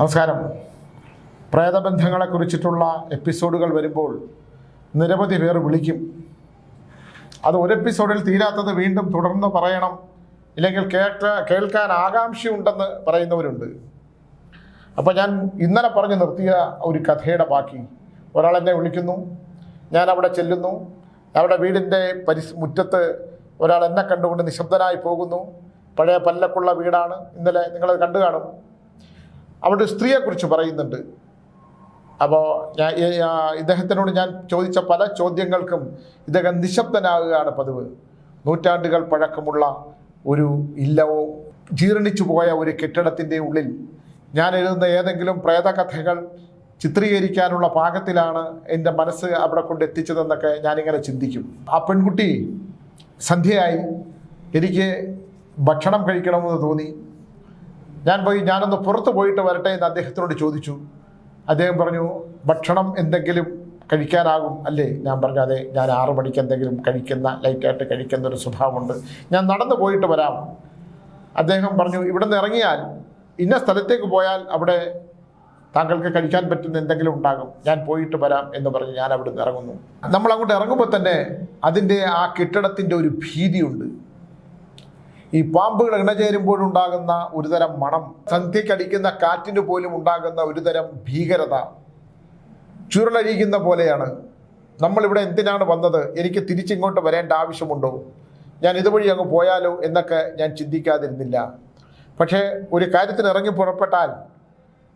നമസ്കാരം. പ്രേതബന്ധങ്ങളെ കുറിച്ചിട്ടുള്ള എപ്പിസോഡുകൾ വരുമ്പോൾ നിരവധി പേർ വിളിക്കും. അത് ഒരു എപ്പിസോഡിൽ തീരാത്തത് വീണ്ടും തുടർന്ന് പറയണം. ഇല്ലെങ്കിൽ കേട്ട കേൾക്കാൻ ആകാംക്ഷയുണ്ടെന്ന് പറയുന്നവരുണ്ട്. അപ്പോൾ ഞാൻ ഇന്നലെ പറഞ്ഞു നിർത്തിയ ഒരു കഥയുടെ ബാക്കി. ഒരാൾ എന്നെ വിളിക്കുന്നു. ഞാൻ അവിടെ ചെല്ലുന്നു. അവിടെ വീടിന്റെ പരിസ് മുറ്റത്ത് ഒരാൾ എന്നെ കണ്ടുകൊണ്ട് നിശബ്ദനായി പോകുന്നു. പഴയ പല്ലക്കുള്ള വീടാണ്. ഇന്നലെ നിങ്ങളത് കണ്ടു കാണും. അവിടെ സ്ത്രീയെക്കുറിച്ച് പറയുന്നുണ്ട്. അപ്പോൾ ഞാൻ ഇദ്ദേഹത്തിനോട് ഞാൻ ചോദിച്ച പല ചോദ്യങ്ങൾക്കും ഇദ്ദേഹം നിശബ്ദനാകുകയാണ് പതിവ്. നൂറ്റാണ്ടുകൾ പഴക്കമുള്ള ഒരു ഇല്ലവോ ജീർണിച്ചു പോയ ഒരു കെട്ടിടത്തിന്റെ ഉള്ളിൽ ഞാൻ എഴുതുന്ന ഏതെങ്കിലും പ്രേതകഥകൾ ചിത്രീകരിക്കാനുള്ള പാകത്തിലാണ് എന്റെ മനസ്സ് അവിടെ കൊണ്ട് എത്തിച്ചതെന്നൊക്കെ ഞാനിങ്ങനെ ചിന്തിക്കും. ആ പെൺകുട്ടി സന്ധ്യയായി എനിക്ക് ഭക്ഷണം കഴിക്കണമെന്ന് തോന്നി. ഞാൻ പോയി ഞാനൊന്ന് പുറത്തു പോയിട്ട് വരട്ടെ എന്ന് അദ്ദേഹത്തിനോട് ചോദിച്ചു. അദ്ദേഹം പറഞ്ഞു ഭക്ഷണം എന്തെങ്കിലും കഴിക്കാനാകും അല്ലേ? ഞാൻ പറഞ്ഞു അതെ ഞാൻ ആറു മണിക്ക് എന്തെങ്കിലും കഴിക്കുന്ന ലൈറ്റായിട്ട് കഴിക്കുന്ന ഒരു സ്വഭാവമുണ്ട്. ഞാൻ നടന്നു പോയിട്ട് വരാം. അദ്ദേഹം പറഞ്ഞു ഇവിടെ നിന്ന് ഇറങ്ങിയാൽ ഇന്ന സ്ഥലത്തേക്ക് പോയാൽ അവിടെ താങ്കൾക്ക് കഴിക്കാൻ പറ്റുന്ന എന്തെങ്കിലും ഉണ്ടാകും. ഞാൻ പോയിട്ട് വരാം എന്ന് പറഞ്ഞ് ഞാൻ അവിടെ നിന്ന് ഇറങ്ങുന്നു. നമ്മൾ അങ്ങോട്ട് ഇറങ്ങുമ്പോൾ തന്നെ അതിന്റെ ആ കെട്ടിടത്തിന്റെ ഒരു ഭീതിയുണ്ട്. ഈ പാമ്പുകൾ ഇണചേരുമ്പോഴുണ്ടാകുന്ന ഒരുതരം മണം സന്ധ്യക്കടിക്കുന്ന കാറ്റിന് പോലും ഉണ്ടാകുന്ന ഒരുതരം ഭീകരത ചുരുളഴിക്കുന്ന പോലെയാണ്. നമ്മളിവിടെ എന്തിനാണ് വന്നത്? എനിക്ക് തിരിച്ചിങ്ങോട്ട് വരേണ്ട ആവശ്യമുണ്ടോ? ഞാൻ ഇതുവഴി അങ്ങ് പോയാലോ എന്നൊക്കെ ഞാൻ ചിന്തിക്കാതിരുന്നില്ല. പക്ഷേ ഒരു കാര്യത്തിന് ഇറങ്ങി പുറപ്പെട്ടാൽ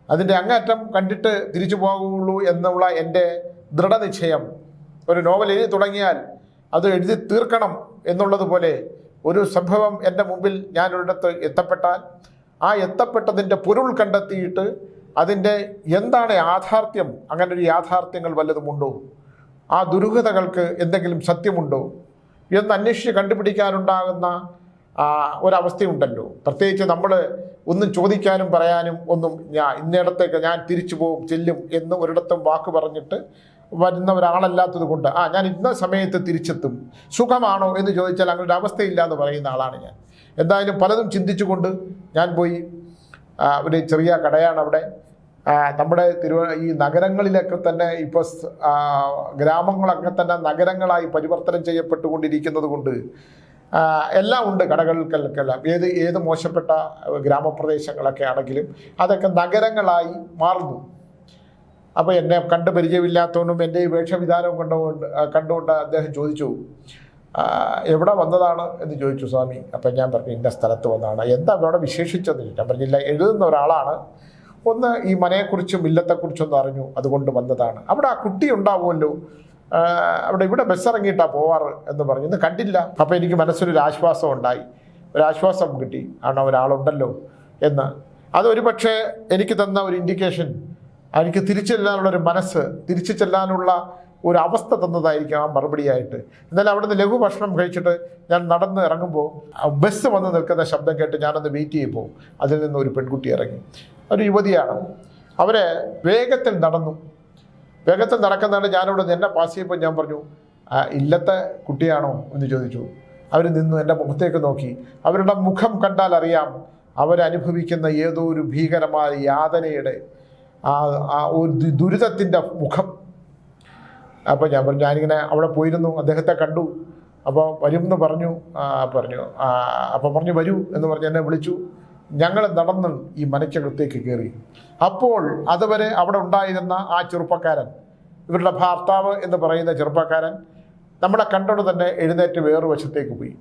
അതിന്റെ അങ്ങേറ്റം കണ്ടിട്ട് തിരിച്ചു പോകുള്ളൂ എന്നുള്ള എന്റെ ദൃഢനിശ്ചയം. ഒരു നോവൽ എഴുതി തുടങ്ങിയാൽ അത് എഴുതി തീർക്കണം എന്നുള്ളതുപോലെ ഒരു സംഭവം എന്റെ മുമ്പിൽ ഞാനൊരിടത്ത് എത്തപ്പെട്ടാൽ ആ എത്തപ്പെട്ടതിന്റെ പൊരുൾ കണ്ടെത്തിയിട്ട് അതിന്റെ എന്താണ് യാഥാർത്ഥ്യം? അങ്ങനെ ഒരു യാഥാർത്ഥ്യങ്ങൾ വല്ലതുമുണ്ടോ? ആ ദുരൂഹതകൾക്ക് എന്തെങ്കിലും സത്യമുണ്ടോ? എന്ന് അന്വേഷിച്ച് കണ്ടുപിടിക്കാനുണ്ടാകുന്ന ഒരവസ്ഥയുണ്ടല്ലോ. പ്രത്യേകിച്ച് നമ്മൾ ഒന്നും ചോദിക്കാനും പറയാനും ഒന്നും ഞാൻ ഇന്നിടത്തേക്ക് ഞാൻ തിരിച്ചു പോകും ചെല്ലും എന്ന് ഒരിടത്തും വാക്ക് പറഞ്ഞിട്ട് വരുന്ന ഒരാളല്ലാത്തത് കൊണ്ട് ആ ഞാൻ ഇന്ന സമയത്ത് തിരിച്ചെത്തും സുഖമാണോ എന്ന് ചോദിച്ചാൽ അങ്ങനെ ഒരു അവസ്ഥയില്ല എന്ന് പറയുന്ന ആളാണ് ഞാൻ. എന്തായാലും പലതും ചിന്തിച്ചുകൊണ്ട് ഞാൻ പോയി ഒരു ചെറിയ കടയാണ് അവിടെ. നമ്മുടെ തിരുവ ഈ നഗരങ്ങളിലൊക്കെ തന്നെ ഇപ്പോൾ ഗ്രാമങ്ങളൊക്കെ തന്നെ നഗരങ്ങളായി പരിവർത്തനം ചെയ്യപ്പെട്ടുകൊണ്ടിരിക്കുന്നത് കൊണ്ട് എല്ലാം ഉണ്ട് കടകൾക്കെല്ലാം ഏത് ഏത് മോശപ്പെട്ട ഗ്രാമപ്രദേശങ്ങളൊക്കെ ആണെങ്കിലും അതൊക്കെ നഗരങ്ങളായി മാറുന്നു. അപ്പോൾ എന്നെ കണ്ട് പരിചയമില്ലാത്തതുകൊണ്ടും എന്റെ ഈ വേഷവിധാനം കണ്ടുകൊണ്ട് കണ്ടുകൊണ്ട് അദ്ദേഹം ചോദിച്ചു എവിടെ വന്നതാണ്? എന്ന് ചോദിച്ചു സ്വാമി അപ്പം ഞാൻ പറഞ്ഞു ഇന്ന സ്ഥലത്ത് വന്നതാണ് എന്താ അവിടെ വിശേഷിച്ചത് ഞാൻ പറഞ്ഞില്ല എഴുതുന്ന ഒരാളാണ്. ഒന്ന് ഈ മനയെക്കുറിച്ചും ഇല്ലത്തെക്കുറിച്ചൊന്നും അറിഞ്ഞു അതുകൊണ്ട് വന്നതാണ്. അവിടെ ആ കുട്ടി ഉണ്ടാവുമല്ലോ അവിടെ ഇവിടെ ബസ് ഇറങ്ങിയിട്ടാണ് പോവാറ്? എന്ന് പറഞ്ഞു. ഇന്ന് കണ്ടില്ല. അപ്പോൾ എനിക്ക് മനസ്സിലൊരു ആശ്വാസം ഉണ്ടായി. ഒരാശ്വാസം കിട്ടി. ആണ് ഒരാളുണ്ടല്ലോ എന്ന്. അതൊരു പക്ഷേ എനിക്ക് തന്ന ഒരു ഇൻഡിക്കേഷൻ എനിക്ക് തിരിച്ചു ചെല്ലാനുള്ള ഒരു മനസ്സ് തിരിച്ചു ചെല്ലാനുള്ള ഒരു അവസ്ഥ തന്നതായിരിക്കും ആ മറുപടിയായിട്ട്. എന്നാലും അവിടുന്ന് ലഘു ഭക്ഷണം കഴിച്ചിട്ട് ഞാൻ നടന്ന് ഇറങ്ങുമ്പോൾ ബസ് വന്ന് നിൽക്കുന്ന ശബ്ദം കേട്ട് ഞാനൊന്ന് വെയിറ്റ് ചെയ്യുമ്പോൾ അതിൽ നിന്ന് ഒരു പെൺകുട്ടി ഇറങ്ങി. ഒരു യുവതിയാണ്. അവരെ വേഗത്തിൽ നടന്നു. വേഗത്തിൽ നടക്കുന്നതാണ് ഞാനിവിടെ എന്നെ പാസ് ചെയ്യുമ്പോൾ ഞാൻ പറഞ്ഞു "ആ, ഇല്ലത്തെ കുട്ടിയാണോ? എന്ന് ചോദിച്ചു. അവർ നിന്നു എന്റെ മുഖത്തേക്ക് നോക്കി. അവരുടെ മുഖം കണ്ടാൽ അറിയാം അവരനുഭവിക്കുന്ന ഏതോ ഒരു ഭീകരമായ യാതനയുടെ ആ ആ ഒരു ദുരിതത്തിന്റെ മുഖം. അപ്പോൾ ഞാൻ പറഞ്ഞു ഞാനിങ്ങനെ അവിടെ പോയിരുന്നു അദ്ദേഹത്തെ കണ്ടു. അപ്പോൾ വരും എന്ന് പറഞ്ഞു പറഞ്ഞു അപ്പം അപ്പോൾ പറഞ്ഞു വരൂ എന്ന് പറഞ്ഞ് എന്നെ വിളിച്ചു. ഞങ്ങൾ നടന്ന് ഈ മനയ്ക്കകത്തേക്ക് കയറി അപ്പോൾ അതുവരെ അവിടെ ഉണ്ടായിരുന്ന ആ ചെറുപ്പക്കാരൻ ഇവരുടെ ഭർത്താവ് എന്ന് പറയുന്ന ചെറുപ്പക്കാരൻ നമ്മളെ കണ്ടോട് തന്നെ എഴുന്നേറ്റ് വേറൊരു വശത്തേക്ക് പോയി.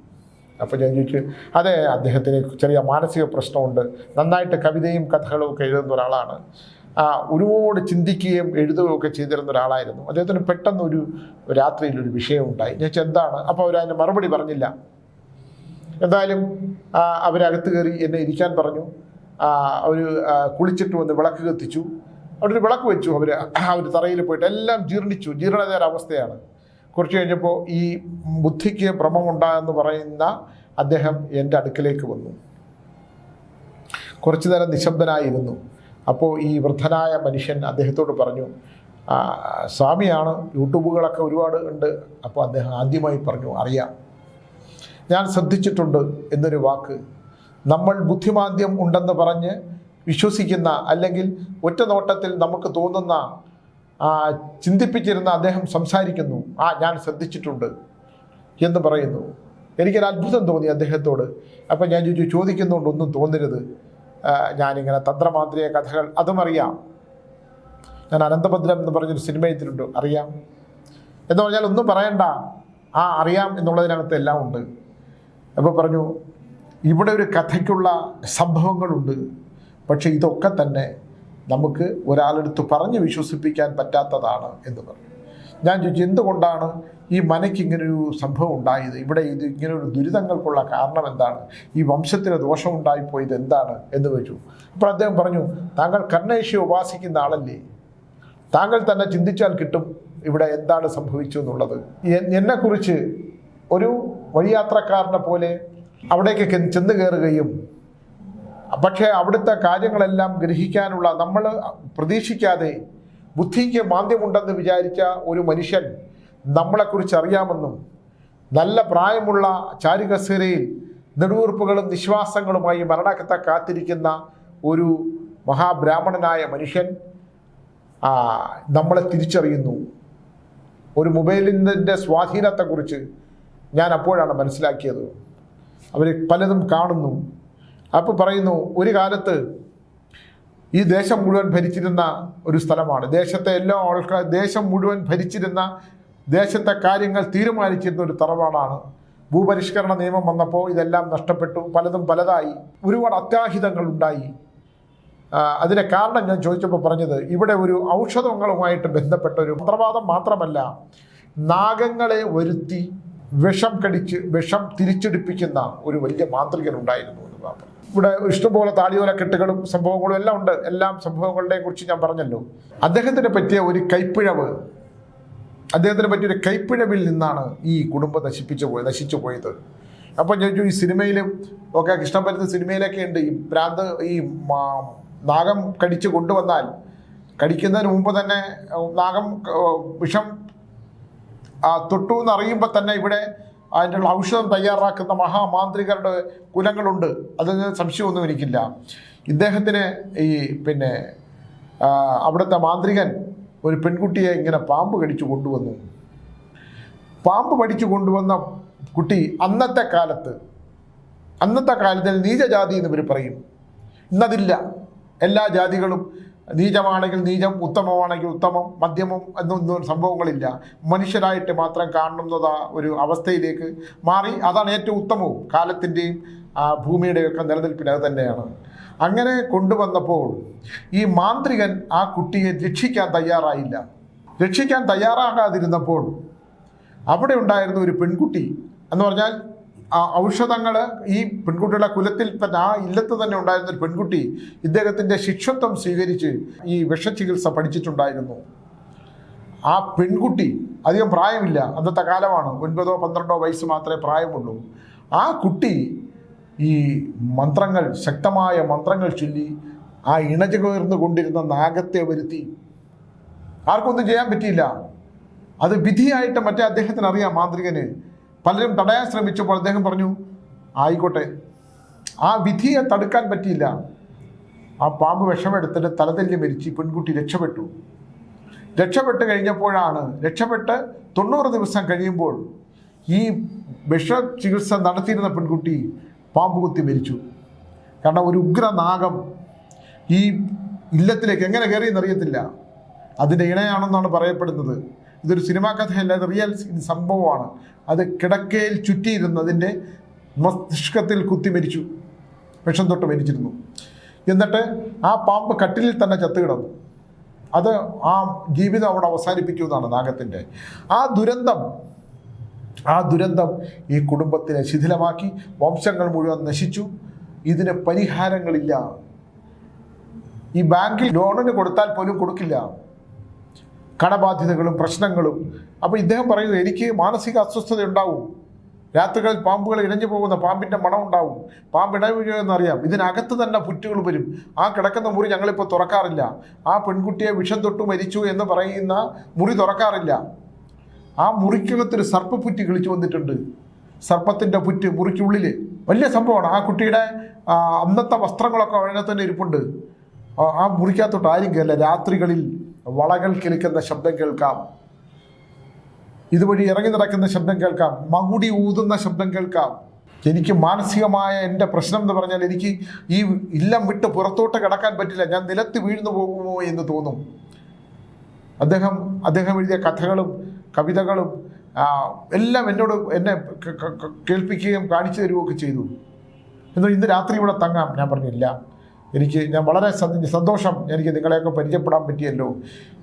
അപ്പോൾ ഞാൻ ചോദിച്ചു അതെ അദ്ദേഹത്തിന് ചെറിയ മാനസിക പ്രശ്നമുണ്ട്. നന്നായിട്ട് കവിതയും കഥകളും ഒക്കെ എഴുതുന്ന ഒരാളാണ്. ഒരുപാട് ചിന്തിക്കുകയും എഴുതുകയും ഒക്കെ ചെയ്തിരുന്ന ഒരാളായിരുന്നു. അദ്ദേഹത്തിന് പെട്ടെന്ന് ഒരു രാത്രിയിൽ ഒരു വിഷയം ഉണ്ടായി. ഞാൻ എന്താണ്? അപ്പോൾ അവർ അതിന് മറുപടി പറഞ്ഞില്ല. എന്തായാലും അവരകത്ത് കയറി എന്നെ ഇരിക്കാൻ പറഞ്ഞു. അവർ കുളിച്ചിട്ട് വന്ന് വിളക്ക് കത്തിച്ചു. അവിടെ ഒരു വിളക്ക് വെച്ചു അവർ ഒരു തറയിൽ പോയിട്ട് എല്ലാം ജീർണിച്ചു. ജീർണതര അവസ്ഥയാണ്. കുറച്ച് കഴിഞ്ഞപ്പോൾ ഈ ബുദ്ധിക്ക് ഭ്രമമുണ്ടായെന്ന് പറയുന്ന അദ്ദേഹം എന്റെ അടുക്കലേക്ക് വന്നു. കുറച്ചു നേരം നിശബ്ദനായിരുന്നു. അപ്പോൾ ഈ വൃദ്ധനായ മനുഷ്യൻ അദ്ദേഹത്തോട് പറഞ്ഞു "ആ, സ്വാമിയാണ് യൂട്യൂബുകളൊക്കെ ഒരുപാട് ഉണ്ട്. അപ്പോൾ അദ്ദേഹം ആദ്യമായി പറഞ്ഞു അറിയാം. ഞാൻ ശ്രദ്ധിച്ചിട്ടുണ്ട് എന്നൊരു വാക്ക്. നമ്മൾ ബുദ്ധിമാന്ദ്യം ഉണ്ടെന്ന് പറഞ്ഞ് വിശ്വസിക്കുന്ന അല്ലെങ്കിൽ ഒറ്റ നോട്ടത്തിൽ നമുക്ക് തോന്നുന്ന ചിന്തിപ്പിച്ചിരുന്ന അദ്ദേഹം സംസാരിക്കുന്നു ആ ഞാൻ ശ്രദ്ധിച്ചിട്ടുണ്ട് എന്ന് പറയുന്നു. എനിക്കൊരു അത്ഭുതം തോന്നി അദ്ദേഹത്തോട്. അപ്പം ഞാൻ ചോദിച്ചു ചോദിക്കുന്നുണ്ട്? ഒന്നും തോന്നരുത്. ഞാനിങ്ങനെ തന്ത്രമാന്ത്രിക കഥകൾ അതും അറിയാം. ഞാൻ അനന്തഭദ്രം എന്ന് പറഞ്ഞൊരു സിനിമ ചെയ്തിട്ടുണ്ട് അറിയാം. എന്ന് പറഞ്ഞാൽ ഒന്നും പറയണ്ട. ആ അറിയാം എന്നുള്ളതിനകത്ത് എല്ലാം ഉണ്ട്. അപ്പോൾ പറഞ്ഞു ഇവിടെ ഒരു കഥയ്ക്കുള്ള സംഭവങ്ങളുണ്ട്. പക്ഷെ ഇതൊക്കെ തന്നെ നമുക്ക് ഒരാളെടുത്ത് പറഞ്ഞ് വിശ്വസിപ്പിക്കാൻ പറ്റാത്തതാണ് എന്ന് പറഞ്ഞു. ഞാൻ ചോദിച്ചു എന്തുകൊണ്ടാണ് ഈ മനയ്ക്ക് ഇങ്ങനൊരു സംഭവം ഉണ്ടായത്? ഇവിടെ ഇത് ഇങ്ങനൊരു ദുരിതങ്ങൾക്കുള്ള കാരണം എന്താണ്? ഈ വംശത്തിന് ദോഷമുണ്ടായിപ്പോയത് എന്താണ്? എന്ന് ചോദിച്ചു. അപ്പോൾ അദ്ദേഹം പറഞ്ഞു താങ്കൾ കർണേഷ്യ ഉപാസിക്കുന്ന ആളല്ലേ? താങ്കൾ തന്നെ ചിന്തിച്ചാൽ കിട്ടും ഇവിടെ എന്താണ് സംഭവിച്ചു എന്നുള്ളത്. എന്നെക്കുറിച്ച് ഒരു വഴിയാത്രക്കാരനെ പോലെ അവിടേക്ക് ചെന്ന് കയറുകയും പക്ഷേ അവിടുത്തെ കാര്യങ്ങളെല്ലാം ഗ്രഹിക്കാനുള്ള നമ്മൾ പ്രതീക്ഷിക്കാതെ ബുദ്ധിക്ക് മാന്ദ്യമുണ്ടെന്ന് വിചാരിച്ച ഒരു മനുഷ്യൻ നമ്മളെക്കുറിച്ച് അറിയാമെന്നും നല്ല പ്രായമുള്ള ചാരുകസേരയിൽ നെടുവീർപ്പുകളും നിശ്വാസങ്ങളുമായി മരണത്തെ കാത്തിരിക്കുന്ന ഒരു മഹാബ്രാഹ്മണനായ മനുഷ്യൻ നമ്മളെ തിരിച്ചറിയുന്നു. ഒരു മൊബൈലിന്റെ സ്വാധീനത്തെക്കുറിച്ച് ഞാൻ അപ്പോഴാണ് മനസ്സിലാക്കിയത്. അവർ പലതും കാണുന്നു. അപ്പോൾ പറയുന്നു ഒരു കാലത്ത് ഈ ദേശം മുഴുവൻ ഭരിച്ചിരുന്ന ഒരു സ്ഥലമാണ്. ദേശത്തെ എല്ലാ ആൾക്കാർ ദേശം മുഴുവൻ ഭരിച്ചിരുന്ന ദേശത്തെ കാര്യങ്ങൾ തീരുമാനിച്ചിരുന്ന ഒരു തറവാടാണ്. ഭൂപരിഷ്കരണ നിയമം വന്നപ്പോൾ ഇതെല്ലാം നഷ്ടപ്പെട്ടു. പലതും പലതായി. ഒരുപാട് അത്യാഹിതങ്ങൾ ഉണ്ടായി. അതിന്റെ കാരണം ഞാൻ ചോദിച്ചപ്പോൾ പറഞ്ഞത് ഇവിടെ ഒരു ഔഷധങ്ങളുമായിട്ട് ബന്ധപ്പെട്ട ഒരു മന്ത്രവാദം മാത്രമല്ല നാഗങ്ങളെ വരുത്തി വിഷം കടിച്ച് വിഷം തിരിച്ചെടുപ്പിക്കുന്ന ഒരു വലിയ മാന്ത്രികൻ ഉണ്ടായിരുന്നു എന്ന് പറഞ്ഞു. ഇവിടെ ഇഷ്ടംപോലെ താടിയോലക്കെട്ടുകളും സംഭവങ്ങളും എല്ലാം ഉണ്ട്. എല്ലാം സംഭവങ്ങളെ കുറിച്ച് ഞാൻ പറഞ്ഞല്ലോ. അദ്ദേഹത്തിന് പറ്റിയ ഒരു കൈപ്പിഴവ് അദ്ദേഹത്തിന് പറ്റിയ ഒരു കൈപ്പിഴവിൽ നിന്നാണ് ഈ കുടുംബം നശിപ്പിച്ചു പോയത് നശിച്ചു പോയത്. അപ്പം ചോദിച്ചു, ഈ സിനിമയിലും ഒക്കെ കൃഷ്ണപരത്ത് സിനിമയിലൊക്കെ ഉണ്ട്. ഈ ഭ്രാന്ത് ഈ നാഗം കടിച്ചു കൊണ്ടുവന്നാൽ കടിക്കുന്നതിന് മുമ്പ് തന്നെ നാഗം വിഷം തൊട്ടു എന്ന് അറിയുമ്പോൾ തന്നെ ഇവിടെ അതിന്റെ ഔഷധം തയ്യാറാക്കുന്ന മഹാമാന്ത്രികരുടെ കുലങ്ങളുണ്ട്. അതിന് സംശയമൊന്നും എനിക്കില്ല. ഇദ്ദേഹത്തിന് ഈ പിന്നെ അവിടുത്തെ മാന്ത്രികൻ ഒരു പെൺകുട്ടിയെ ഇങ്ങനെ പാമ്പ് കടിച്ചു കൊണ്ടുവന്നു. പാമ്പ് കടിച്ചു കൊണ്ടുവന്ന കുട്ടി അന്നത്തെ കാലത്ത് അന്നത്തെ കാലത്തിൽ നീചജാതി എന്ന് ഇവർ പറയും. ഇന്നതില്ല. എല്ലാ ജാതികളും നീചമാണെങ്കിൽ നീചം ഉത്തമമാണെങ്കിൽ ഉത്തമം മധ്യമം എന്നൊന്നും സംഭവങ്ങളില്ല. മനുഷ്യരായിട്ട് മാത്രം കാണുന്നത് ഒരു അവസ്ഥയിലേക്ക് മാറി. അതാണ് ഏറ്റവും ഉത്തമവും കാലത്തിന്റെയും ഭൂമിയുടെയൊക്കെ നിലനിൽപ്പിന് അത് തന്നെയാണ്. അങ്ങനെ കൊണ്ടുവന്നപ്പോൾ ഈ മാന്ത്രികൻ ആ കുട്ടിയെ രക്ഷിക്കാൻ തയ്യാറായില്ല. രക്ഷിക്കാൻ തയ്യാറാകാതിരുന്നപ്പോൾ അവിടെ ഉണ്ടായിരുന്ന ഒരു പെൺകുട്ടി എന്ന് പറഞ്ഞാൽ ഔഷധങ്ങൾ ഈ പെൺകുട്ടിയുടെ കുലത്തിൽ ആ ഇല്ലത്ത് തന്നെ ഉണ്ടായിരുന്ന ഒരു പെൺകുട്ടി ഇദ്ദേഹത്തിന്റെ ശിക്ഷത്വം സ്വീകരിച്ച് ഈ വിഷചികിത്സ പഠിച്ചിട്ടുണ്ടായിരുന്നു. ആ പെൺകുട്ടി അധികം പ്രായമില്ല അന്നത്തെ കാലമാണ് ഒൻപതോ പന്ത്രണ്ടോ വയസ്സ് മാത്രമേ പ്രായമുള്ളൂ. ആ കുട്ടി ഈ മന്ത്രങ്ങൾ ശക്തമായ മന്ത്രങ്ങൾ ചൊല്ലി ആ ഇണചകർന്നു കൊണ്ടിരുന്ന നാഗത്തെ വരുത്തി. ആർക്കൊന്നും ചെയ്യാൻ പറ്റിയില്ല. അത് വിധിയായിട്ട് മറ്റേ അദ്ദേഹത്തിന് അറിയാം മാന്ത്രികന്. പലരും തടയാൻ ശ്രമിച്ചപ്പോൾ അദ്ദേഹം പറഞ്ഞു ആയിക്കോട്ടെ ആ വിധിയെ തടുക്കാൻ പറ്റിയില്ല. ആ പാമ്പ് വിഷമെടുത്തിട്ട് തലതെല്ലി മരിച്ച് പെൺകുട്ടി രക്ഷപ്പെട്ടു. രക്ഷപ്പെട്ട് കഴിഞ്ഞപ്പോഴാണ് രക്ഷപ്പെട്ട് തൊണ്ണൂറ് ദിവസം കഴിയുമ്പോൾ ഈ വിഷ ചികിത്സ നടത്തിയിരുന്ന പെൺകുട്ടി പാമ്പ് കുത്തി മരിച്ചു. കാരണം ഒരു ഉഗ്രനാഗം ഈ ഇല്ലത്തിലേക്ക് എങ്ങനെ കയറിയെന്നറിയത്തില്ല അതിന്റെ ഇണയാണെന്നാണ് പറയപ്പെടുന്നത്. ഇതൊരു സിനിമാ കഥയല്ല ഇത് റിയൽ സംഭവമാണ്. അത് കിടക്കയിൽ ചുറ്റിയിരുന്നതിന്റെ മസ്തിഷ്കത്തിൽ കുത്തി മരിച്ചു. വിഷം തൊട്ട് മരിച്ചിരുന്നു. എന്നിട്ട് ആ പാമ്പ് കട്ടിലിൽ തന്നെ ചത്തു കിടന്നു. അത് ആ ജീവിതം അവിടെ അവസാനിപ്പിക്കുമെന്നാണ് നാഗത്തിന്റെ. ആ ദുരന്തം ആ ദുരന്തം ഈ കുടുംബത്തിനെ ശിഥിലമാക്കി വംശങ്ങൾ മുഴുവൻ നശിച്ചു. ഇതിന് പരിഹാരങ്ങളില്ല. ഈ ബാങ്കിൽ ലോണിന് കൊടുത്താൽ പോലും കൊടുക്കില്ല. കടബാധ്യതകളും പ്രശ്നങ്ങളും. അപ്പോൾ ഇദ്ദേഹം പറയുന്നത് എനിക്ക് മാനസിക അസ്വസ്ഥത ഉണ്ടാവും. രാത്രികളിൽ പാമ്പുകൾ ഇഴഞ്ഞു പോകുന്ന പാമ്പിന്റെ മണം ഉണ്ടാവും. പാമ്പ് ഇടവീഴുമെന്നറിയാം ഇതിനകത്ത് തന്നെ പുറ്റുകൾ വരും. ആ കിടക്കുന്ന മുറി ഞങ്ങളിപ്പോൾ തുറക്കാറില്ല. ആ പെൺകുട്ടിയെ വിഷം തൊട്ട് മരിച്ചു എന്ന് പറയുന്ന മുറി തുറക്കാറില്ല. ആ മുറിക്കകത്തൊരു സർപ്പപ്പുറ്റി കിളിച്ചു വന്നിട്ടുണ്ട്. സർപ്പത്തിന്റെ പുറ്റ് മുറിക്കുള്ളിൽ വലിയ സംഭവമാണ്. ആ കുട്ടിയുടെ അന്നത്തെ വസ്ത്രങ്ങളൊക്കെ അതിനകത്ത് തന്നെ ഇരിപ്പുണ്ട്. ആ മുറിക്കകത്തോട്ട് ആരും കയറില്ല രാത്രികളിൽ വളകൾ കിളിക്കുന്ന ശബ്ദം കേൾക്കാം. ഇതുവഴി ഇറങ്ങി നടക്കുന്ന ശബ്ദം കേൾക്കാം. മകുടി ഊതുന്ന ശബ്ദം കേൾക്കാം. എനിക്ക് മാനസികമായ എന്റെ പ്രശ്നം എന്ന് പറഞ്ഞാൽ എനിക്ക് ഈ ഇല്ലം വിട്ട് പുറത്തോട്ട് കിടക്കാൻ പറ്റില്ല. ഞാൻ നിലത്ത് വീഴ്ന്നു പോകുമോ എന്ന് തോന്നും. അദ്ദേഹം അദ്ദേഹം എഴുതിയ കഥകളും കവിതകളും എല്ലാം എന്നോട് എന്നെ കേൾപ്പിക്കുകയും കാണിച്ചു തരികയൊക്കെ ചെയ്തു. എന്നാൽ ഇന്ന് രാത്രി ഇവിടെ തങ്ങാം. ഞാൻ പറഞ്ഞില്ല. എനിക്ക് ഞാൻ വളരെ സന്തോഷം എനിക്ക് നിങ്ങളെയൊക്കെ പരിചയപ്പെടാൻ പറ്റിയല്ലോ.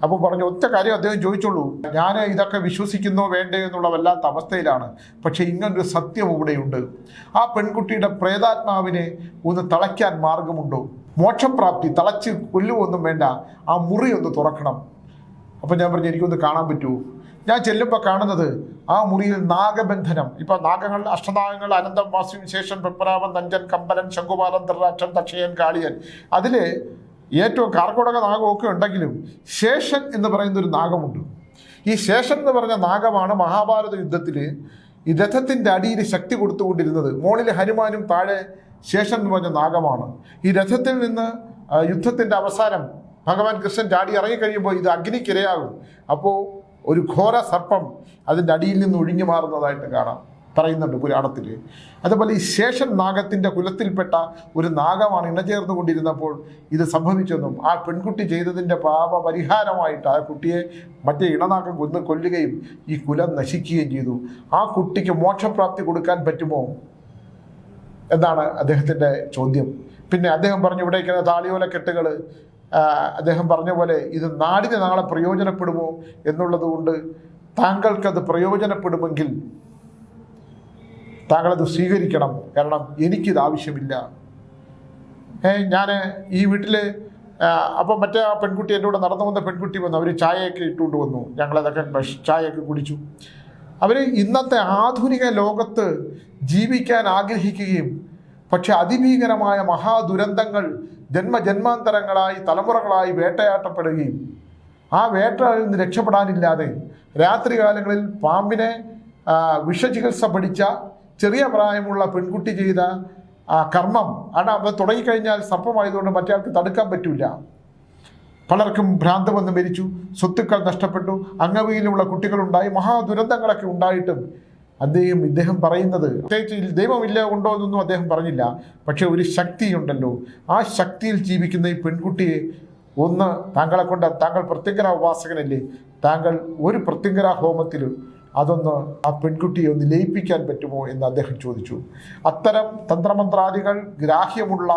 അപ്പോൾ പറഞ്ഞു ഒറ്റ കാര്യം അദ്ദേഹം ചോദിച്ചുള്ളൂ. ഞാൻ ഇതൊക്കെ വിശ്വസിക്കുന്നോ വേണ്ടേ എന്നുള്ള വല്ലാത്ത അവസ്ഥയിലാണ്. പക്ഷേ ഇങ്ങനൊരു സത്യം ഇവിടെയുണ്ട്. ആ പെൺകുട്ടിയുടെ പ്രേതാത്മാവിനെ ഒന്ന് തളയ്ക്കാൻ മാർഗമുണ്ടോ? മോക്ഷപ്രാപ്തി തളച്ച് കൊല്ലുമൊന്നും വേണ്ട. ആ മുറി ഒന്ന് തുറക്കണം. അപ്പം ഞാൻ പറഞ്ഞു എനിക്കൊന്ന് കാണാൻ പറ്റൂ. ഞാൻ ചെല്ലുമ്പോൾ കാണുന്നത് ആ മുറിയിൽ നാഗബന്ധനം. ഇപ്പൊ നാഗങ്ങൾ അഷ്ടനാഗങ്ങൾ അനന്തം വാസുവിന് ശേഷം പെപ്പരാമൻ നഞ്ചൻ കമ്പലൻ ശംഖുപാലൻ ധൃരാക്ഷൻ ദക്ഷയൻ കാളിയൻ. അതിൽ ഏറ്റവും കാർക്കോടക നാഗമൊക്കെ ഉണ്ടെങ്കിലും ശേഷൻ എന്ന് പറയുന്ന ഒരു നാഗമുണ്ട്. ഈ ശേഷൻ എന്ന് പറഞ്ഞ നാഗമാണ് മഹാഭാരത യുദ്ധത്തിൽ ഈ രഥത്തിന്റെ അടിയിൽ ശക്തി കൊടുത്തുകൊണ്ടിരുന്നത്. മോളിൽ ഹനുമാനും താഴെ ശേഷൻ എന്ന് പറഞ്ഞ നാഗമാണ്. ഈ രഥത്തിൽ നിന്ന് യുദ്ധത്തിന്റെ അവസാനം ഭഗവാൻ കൃഷ്ണൻ ചാടി ഇറങ്ങിക്കഴിയുമ്പോൾ ഇത് അഗ്നിക്കിരയാകും. അപ്പോൾ ഒരു ഘോര സർപ്പം അതിന്റെ അടിയിൽ നിന്ന് ഒഴിഞ്ഞു മാറുന്നതായിട്ട് കാണാം. പറയുന്നുണ്ട് പുരാണത്തിൽ. അതുപോലെ ഈ ശേഷൻ നാഗത്തിന്റെ കുലത്തിൽപ്പെട്ട ഒരു നാഗമാണ് ഇണചേർന്നുകൊണ്ടിരുന്നപ്പോൾ ഇത് സംഭവിച്ചെന്നും ആ പെൺകുട്ടി ചെയ്തതിന്റെ പാപ പരിഹാരമായിട്ട് ആ കുട്ടിയെ മറ്റേ ഇണനാഗം കൊന്ന് കൊല്ലുകയും ഈ കുലം നശിക്കുകയും ചെയ്തു. ആ കുട്ടിക്ക് മോക്ഷപ്രാപ്തി കൊടുക്കാൻ പറ്റുമോ? എന്നാണ് അദ്ദേഹത്തിന്റെ ചോദ്യം. പിന്നെ അദ്ദേഹം പറഞ്ഞു ഇവിടേക്ക് താളിയോല കെട്ടുകൾ അദ്ദേഹം പറഞ്ഞ പോലെ ഇത് നാടിന് നാളെ പ്രയോജനപ്പെടുമോ എന്നുള്ളതുകൊണ്ട് താങ്കൾക്കത് പ്രയോജനപ്പെടുമെങ്കിൽ താങ്കളത് സ്വീകരിക്കണം. കാരണം എനിക്കിത് ആവശ്യമില്ല. ഞാൻ ഈ വീട്ടിൽ അപ്പം മറ്റേ ആ പെൺകുട്ടി എന്റെ കൂടെ നടന്നു വന്ന പെൺകുട്ടി വന്നു. അവർ ചായയൊക്കെ ഇട്ടുകൊണ്ട് വന്നു. ഞങ്ങളതൊക്കെ ചായയൊക്കെ കുടിച്ചു. അവർ ഇന്നത്തെ ആധുനിക ലോകത്ത് ജീവിക്കാൻ ആഗ്രഹിക്കുകയും പക്ഷെ അതിഭീകരമായ മഹാദുരന്തങ്ങൾ ജന്മജന്മാന്തരങ്ങളായി തലമുറകളായി വേട്ടയാട്ടപ്പെടുകയും ആ വേട്ടയിൽ നിന്ന് രക്ഷപ്പെടാനില്ലാതെ രാത്രികാലങ്ങളിൽ പാമ്പിനെ വിഷചികിത്സ പഠിച്ച ചെറിയ പ്രായമുള്ള പെൺകുട്ടി ചെയ്ത ആ കർമ്മം. ആണ് അത് തുടങ്ങിക്കഴിഞ്ഞാൽ സർപ്പമായതുകൊണ്ട് മറ്റേയാൾക്ക് തടുക്കാൻ പറ്റില്ല പലർക്കും ഭ്രാന്ത് വന്ന് മരിച്ചു. സ്വത്തുക്കൾ നഷ്ടപ്പെട്ടു. അംഗവീയിലുള്ള കുട്ടികളുണ്ടായി. മഹാദുരന്തങ്ങളൊക്കെ ഉണ്ടായിട്ടും അദ്ദേഹം ഇദ്ദേഹം പറയുന്നത് പ്രത്യേകിച്ച് ദൈവമില്ല ഉണ്ടോ എന്നൊന്നും അദ്ദേഹം പറഞ്ഞില്ല. പക്ഷേ ഒരു ശക്തിയുണ്ടല്ലോ. ആ ശക്തിയിൽ ജീവിക്കുന്ന ഈ പെൺകുട്ടിയെ ഒന്ന് താങ്കളെ കൊണ്ട് താങ്കൾ പ്രത്യങ്കര ഉപാസകനല്ലേ താങ്കൾ ഒരു പ്രത്യങ്കര ഹോമത്തിൽ അതൊന്ന് ആ പെൺകുട്ടിയെ ഒന്ന് ലയിപ്പിക്കാൻ പറ്റുമോ എന്ന് അദ്ദേഹം ചോദിച്ചു. അത്തരം തന്ത്രമന്ത്രാദികൾ ഗ്രാഹ്യമുള്ള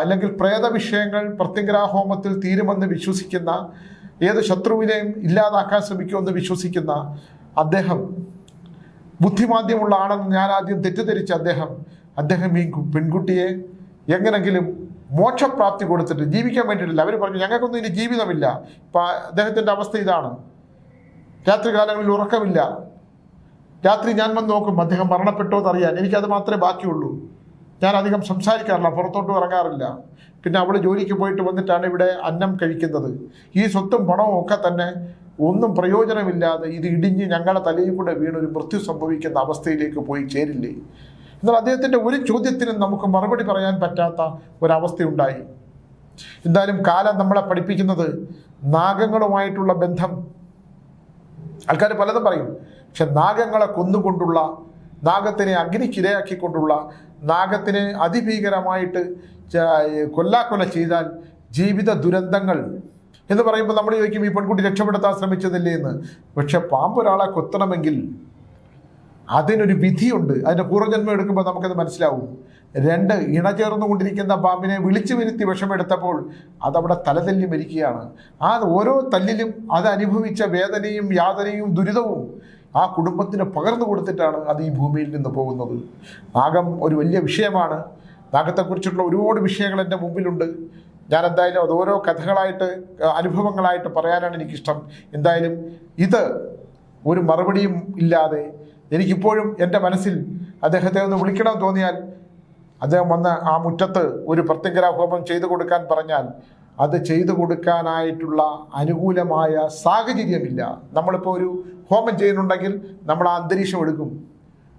അല്ലെങ്കിൽ പ്രേത വിഷയങ്ങൾ പ്രത്യങ്കരാഹോമത്തിൽ തീരുമെന്ന് വിശ്വസിക്കുന്ന ഏത് ശത്രുവിനെയും ഇല്ലാതാക്കാൻ ശ്രമിക്കുമെന്ന് വിശ്വസിക്കുന്ന അദ്ദേഹം ബുദ്ധിമാന്ദ്യമുള്ള ആണെന്ന് ഞാൻ ആദ്യം തെറ്റിദ്ധരിച്ച അദ്ദേഹം അദ്ദേഹം ഈ പെൺകുട്ടിയെ എങ്ങനെങ്കിലും മോക്ഷപ്രാപ്തി കൊടുത്തിട്ട് ജീവിക്കാൻ വേണ്ടിയിട്ടില്ല. അവർ പറഞ്ഞു ഞങ്ങൾക്കൊന്നും ഇനി ജീവിതമില്ല. ഇപ്പം അദ്ദേഹത്തിന്റെ അവസ്ഥ ഇതാണ്. രാത്രികാലങ്ങളിൽ ഉറക്കമില്ല. രാത്രി ഞാൻ വന്ന് നോക്കും അദ്ദേഹം മരണപ്പെട്ടോ എന്നറിയാൻ എനിക്കത് മാത്രമേ ബാക്കിയുള്ളൂ. ഞാൻ അധികം സംസാരിക്കാറില്ല പുറത്തോട്ട് ഇറങ്ങാറില്ല. പിന്നെ അവൾ ജോലിക്ക് പോയിട്ട് വന്നിട്ടാണ് ഇവിടെ അന്നം കഴിക്കുന്നത്. ഈ സ്വത്തും പണവും ഒക്കെ തന്നെ ഒന്നും പ്രയോജനമില്ലാതെ ഇത് ഇടിഞ്ഞ് ഞങ്ങളുടെ തലയിൽ കൂടെ വീണൊരു മൃത്യു സംഭവിക്കുന്ന അവസ്ഥയിലേക്ക് പോയി ചേരില്ലേ? എന്നാൽ അദ്ദേഹത്തിന്റെ ഒരു ചോദ്യത്തിനും നമുക്ക് മറുപടി പറയാൻ പറ്റാത്ത ഒരവസ്ഥയുണ്ടായി. എന്തായാലും കാലം നമ്മളെ പഠിപ്പിക്കുന്നത് നാഗങ്ങളുമായിട്ടുള്ള ബന്ധം. ആൾക്കാർ പലതും പറയും. പക്ഷെ നാഗങ്ങളെ കൊന്നുകൊണ്ടുള്ള നാഗത്തിനെ അഗ്നിക്കിരയാക്കിക്കൊണ്ടുള്ള നാഗത്തിനെ അതിഭീകരമായിട്ട് കൊല്ലാക്കൊല ചെയ്താൽ ജീവിത ദുരന്തങ്ങൾ എന്ന് പറയുമ്പോൾ നമ്മൾ ചോദിക്കും ഈ പെൺകുട്ടി രക്ഷപ്പെടുത്താൻ ശ്രമിച്ചതില്ലേ എന്ന്? പക്ഷെ പാമ്പ് ഒരാളെ കൊത്തണമെങ്കിൽ അതിനൊരു വിധിയുണ്ട്. അതിന്റെ പൂർവജന്മം എടുക്കുമ്പോൾ നമുക്കത് മനസ്സിലാവും. രണ്ട് ഇണചേർന്നുകൊണ്ടിരിക്കുന്ന പാമ്പിനെ വിളിച്ചു വരുത്തി വിഷമെടുത്തപ്പോൾ അതവിടെ തലതല്ലി മരിക്കുകയാണ്. ആ ഓരോ തല്ലിലും അത് അനുഭവിച്ച വേദനയും യാതനയും ദുരിതവും ആ കുടുംബത്തിന് പകർന്നു കൊടുത്തിട്ടാണ് അത് ഈ ഭൂമിയിൽ നിന്ന് പോകുന്നത്. നാഗം ഒരു വലിയ വിഷയമാണ്. നാഗത്തെക്കുറിച്ചുള്ള ഒരുപാട് വിഷയങ്ങൾ എന്റെ മുമ്പിലുണ്ട്. ഞാൻ എന്തായാലും അത് ഓരോ കഥകളായിട്ട് അനുഭവങ്ങളായിട്ട് പറയാനാണ് എനിക്കിഷ്ടം. എന്തായാലും ഇത് ഒരു മറുപടിയും ഇല്ലാതെ എനിക്കിപ്പോഴും എന്റെ മനസ്സിൽ അദ്ദേഹത്തെ ഒന്ന് വിളിക്കണമെന്ന് തോന്നിയാൽ അദ്ദേഹം വന്ന് ആ മുറ്റത്ത് ഒരു പ്രത്യങ്കര ഹോമം ചെയ്തു കൊടുക്കാൻ പറഞ്ഞാൽ അത് ചെയ്തു കൊടുക്കാനായിട്ടുള്ള അനുകൂലമായ സാഹചര്യമില്ല. നമ്മളിപ്പോൾ ഒരു ഹോമം ചെയ്യുന്നുണ്ടെങ്കിൽ നമ്മൾ ആ അന്തരീക്ഷം എടുക്കും.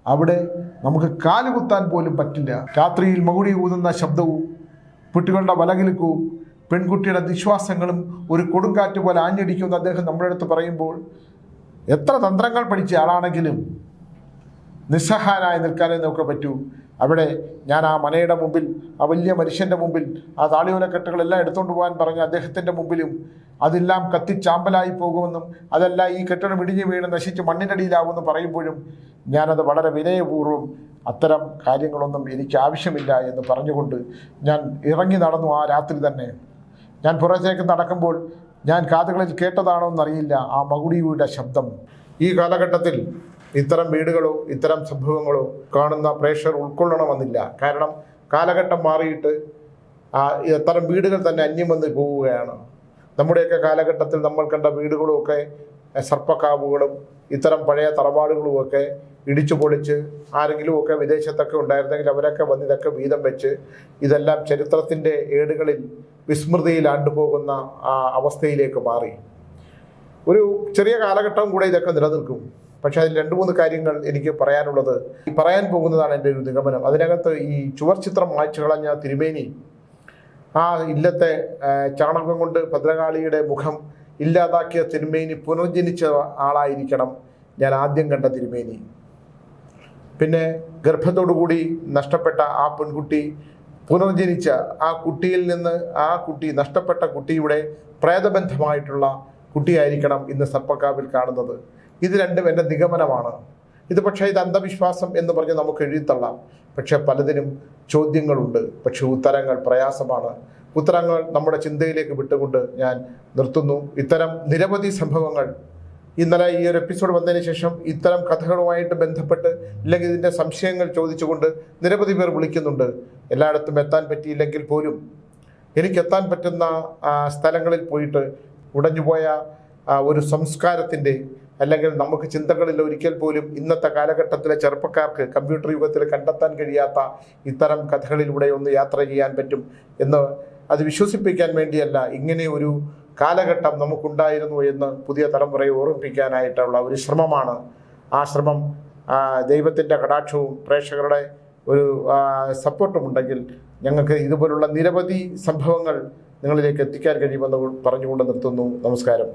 അവിടെ നമുക്ക് കാലുകുത്താൻ പോലും പറ്റില്ല. രാത്രിയിൽ മകുടി ഊതുന്ന ശബ്ദവും കുട്ടികളുടെ വലകിലുക്കവും പെൺകുട്ടിയുടെ നിശ്വാസങ്ങളും ഒരു കൊടുങ്കാറ്റ് പോലെ ആഞ്ഞടിക്കുമെന്ന് അദ്ദേഹം നമ്മുടെ അടുത്ത് പറയുമ്പോൾ എത്ര തന്ത്രങ്ങൾ പഠിച്ച ആളാണെങ്കിലും നിസ്സഹായനായി നിൽക്കാനേ നമുക്ക് പറ്റൂ. അവിടെ ഞാൻ ആ മനയുടെ മുമ്പിൽ ആ വലിയ മനുഷ്യന്റെ മുമ്പിൽ ആ താളിയോലക്കെട്ടുകളെല്ലാം എടുത്തുകൊണ്ട് പോകാൻ പറഞ്ഞ അദ്ദേഹത്തിന്റെ മുമ്പിലും അതെല്ലാം കത്തിച്ചാമ്പലായി പോകുമെന്നും അതെല്ലാം ഈ കെട്ടിടം ഇടിഞ്ഞു വീണ് നശിച്ച് മണ്ണിനടിയിലാവുമെന്ന് പറയുമ്പോഴും ഞാനത് വളരെ വിനയപൂർവം അത്തരം കാര്യങ്ങളൊന്നും എനിക്ക് ആവശ്യമില്ല എന്ന് പറഞ്ഞുകൊണ്ട് ഞാൻ ഇറങ്ങി നടന്നു ആ രാത്രി തന്നെ. ഞാൻ പുറത്തേക്ക് നടക്കുമ്പോൾ ഞാൻ കാതുകളിൽ കേട്ടതാണോ എന്നറിയില്ല ആ മകുടിയുടെ ശബ്ദം. ഈ കാലഘട്ടത്തിൽ ഇത്തരം വീടുകളോ ഇത്തരം സംഭവങ്ങളോ കാണുന്ന പ്രേക്ഷകർ ഉൾക്കൊള്ളണമെന്നില്ല. കാരണം കാലഘട്ടം മാറിയിട്ട് ആ ഇത്തരം വീടുകൾ തന്നെ അന്യം വന്ന് പോവുകയാണ്. നമ്മുടെയൊക്കെ കാലഘട്ടത്തിൽ നമ്മൾ കണ്ട വീടുകളുമൊക്കെ എഹ്, സർപ്പക്കാവുകളും ഇത്തരം പഴയ തറവാടുകളുമൊക്കെ ഇടിച്ചു പൊളിച്ച് ആരെങ്കിലുമൊക്കെ വിദേശത്തൊക്കെ ഉണ്ടായിരുന്നെങ്കിൽ അവരൊക്കെ വന്ന് ഇതൊക്കെ വീതം വെച്ച് ഇതെല്ലാം ചരിത്രത്തിന്റെ ഏടുകളിൽ വിസ്മൃതിയിൽ ആണ്ടുപോകുന്ന ആ അവസ്ഥയിലേക്ക് മാറി. ഒരു ചെറിയ കാലഘട്ടം കൂടെ ഇതൊക്കെ നിലനിൽക്കും. പക്ഷേ അതിൽ രണ്ട് മൂന്ന് കാര്യങ്ങൾ എനിക്ക് പറയാനുള്ളത്. പറയാൻ പോകുന്നതാണ് എന്റെ ഒരു നിഗമനം. അതിനകത്ത് ഈ ചുവർ ചിത്രം മായ്ച്ചു കളഞ്ഞ തിരുമേനി ആ ഇല്ലത്തെ ചാണകം കൊണ്ട് ഭദ്രകാളിയുടെ മുഖം ഇല്ലാതാക്കിയ തിരുമേനി പുനർജനിച്ച ആളായിരിക്കണം ഞാൻ ആദ്യം കണ്ട തിരുമേനി. പിന്നെ ഗർഭത്തോടുകൂടി നഷ്ടപ്പെട്ട ആ പെൺകുട്ടി പുനർജനിച്ച ആ കുട്ടിയിൽ നിന്ന് ആ കുട്ടി നഷ്ടപ്പെട്ട കുട്ടിയുടെ പ്രേതബന്ധമായിട്ടുള്ള കുട്ടിയായിരിക്കണം ഇന്ന് സർപ്പക്കാവിൽ കാണുന്നത്. ഇത് രണ്ടും എന്റെ നിഗമനമാണ്. ഇത് പക്ഷേ ഇത് അന്ധവിശ്വാസം എന്ന് പറഞ്ഞ് നമുക്ക് എഴുതിത്തള്ളാം. പക്ഷേ പലതിനും ചോദ്യങ്ങളുണ്ട്. പക്ഷേ ഉത്തരങ്ങൾ പ്രയാസമാണ്. ഉത്തരങ്ങൾ നമ്മുടെ ചിന്തയിലേക്ക് വിട്ടുകൊണ്ട് ഞാൻ നിർത്തുന്നു. ഇത്തരം നിരവധി സംഭവങ്ങൾ ഇന്നലെ ഈ ഒരു എപ്പിസോഡ് വന്നതിന് ശേഷം ഇത്തരം കഥകളുമായിട്ട് ബന്ധപ്പെട്ട് ഇല്ലെങ്കിൽ ഇതിന്റെ സംശയങ്ങൾ ചോദിച്ചുകൊണ്ട് നിരവധി പേർ വിളിക്കുന്നുണ്ട്. എല്ലായിടത്തും എത്താൻ പറ്റിയില്ലെങ്കിൽ പോലും എനിക്ക് എത്താൻ പറ്റുന്ന സ്ഥലങ്ങളിൽ പോയിട്ട് ഉടഞ്ഞുപോയ ഒരു സംസ്കാരത്തിന്റെ അല്ലെങ്കിൽ നമുക്ക് ചിന്തകളിൽ ഒരിക്കൽ പോലും ഇന്നത്തെ കാലഘട്ടത്തിലെ ചെറുപ്പക്കാർക്ക് കമ്പ്യൂട്ടർ യുഗത്തിൽ കണ്ടെത്താൻ കഴിയാത്ത ഇത്തരം കഥകളിലൂടെ ഒന്ന് യാത്ര ചെയ്യാൻ പറ്റും എന്ന് അത് വിശ്വസിപ്പിക്കാൻ വേണ്ടിയല്ല ഇങ്ങനെ ഒരു കാലഘട്ടം നമുക്കുണ്ടായിരുന്നു എന്ന് പുതിയ തലമുറയെ ഓർമ്മിപ്പിക്കാനായിട്ടുള്ള ഒരു ശ്രമമാണ്. ആ ശ്രമം ദൈവത്തിന്റെ കടാക്ഷവും പ്രേക്ഷകരുടെ ഒരു സപ്പോർട്ടും ഉണ്ടെങ്കിൽ ഞങ്ങൾക്ക് ഇതുപോലുള്ള നിരവധി സംഭവങ്ങൾ നിങ്ങളിലേക്ക് എത്തിക്കാൻ കഴിയുമെന്ന് പറഞ്ഞുകൊണ്ട് നിർത്തുന്നു. നമസ്കാരം.